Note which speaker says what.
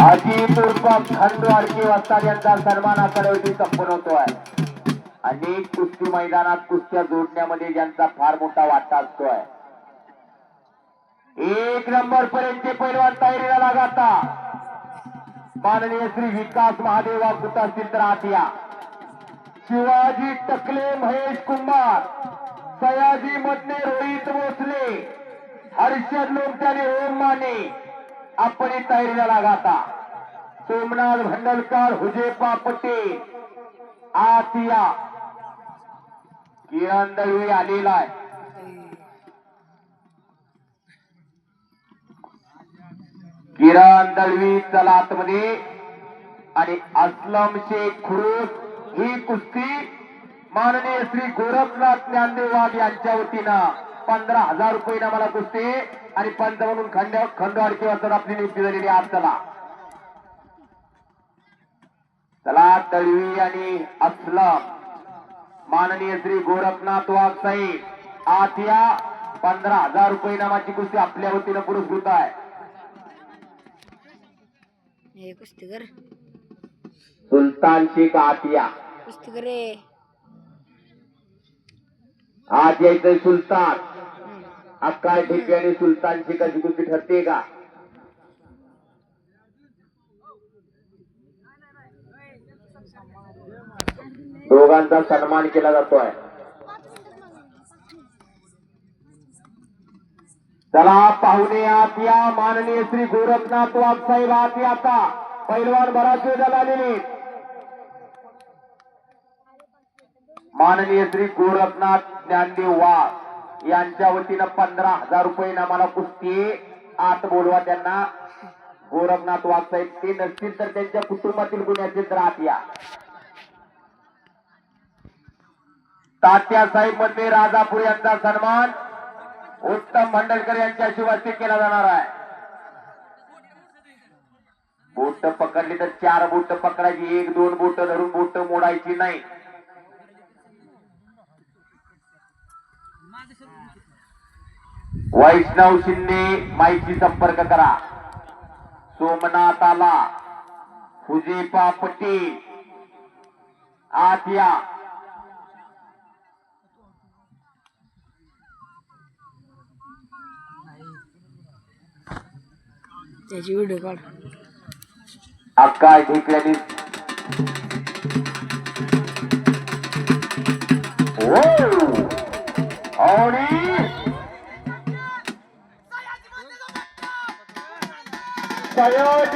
Speaker 1: अजित उर्फ खंडवाडके वस्ताद यांचा सन्मानाचा हा संपन्न होतो आहे अनेक कुस्ती मैदानात कुस्त्या जोडण्यामध्ये ज्यांचा फार मोठा वाटा असतो आहे एक नंबर पर्यंतचे पैलवान तयारीला लागाता माननीय श्री विकास महादेव कुठ असतील शिवाजी टकले महेश कुंभार सयाजी मधने रोहित भोसले हर्षद लोमट्याने ओम माने आपण तयारीला लागाता सोमनाथ भंडलकर हुजेपा पटेल आतिया किरण दळवी आलेला आहे किरण दळवी चला आणि असलम शेख खुरुस ही कुस्ती माननीय श्री गोरखनाथ ज्ञानदेव वाघ यांच्या वतीनं पंधरा हजार रुपये मला कुस्ती आणि पंत म्हणून खंड खंडवाड किंवा तर आपली नियुक्ती झालेली आज चला चला दळवी आणि अस्लम. माननीय श्री गोरखनाथ वाघ साहेब आत या पंधरा हजार रुपये नामाची कुस्ती आपल्या वतीनं पुरस्कृत आहे.
Speaker 2: हे
Speaker 1: सुलतान शेख आतिया
Speaker 2: कुस्तीकर रे.
Speaker 1: आज यायचंय सुलतान. अक्का ठेके आणि सुलतानची कशी कुठली ठरते का दोघांचा सन्मान केला जातोय चला पाहुणे आत या माननीय श्री गोरखनाथ वाघसाहेब आत या आता पैलवान बराच वेळ झाला माननीय श्री गोरखनाथ ज्ञानदेव वाघ यांच्या वतीनं पंधरा हजार रुपये नामाला कुस्ती आत बोलवा त्यांना. गोरखनाथ वागसाहेब ते नसतील तर त्यांच्या कुटुंबातील गुन्ह्याचे असेल तर आत या. तात्या साहेबमध्ये राजापूर यांचा सन्मान उत्तम भंडलकर यांच्या शिवास्ती केला जाणार आहे. बोट पकडली तर चार बोट पकडायची. एक दोन बोट धरून बोट मोडायची नाही. वैष्णव शिंदे माहिती संपर्क करा. सोमनाथ आला हुजेपा पटेल आत या
Speaker 2: त्याची व्हिडिओ काढ.
Speaker 1: अक्का ढेकल्याने सयाजी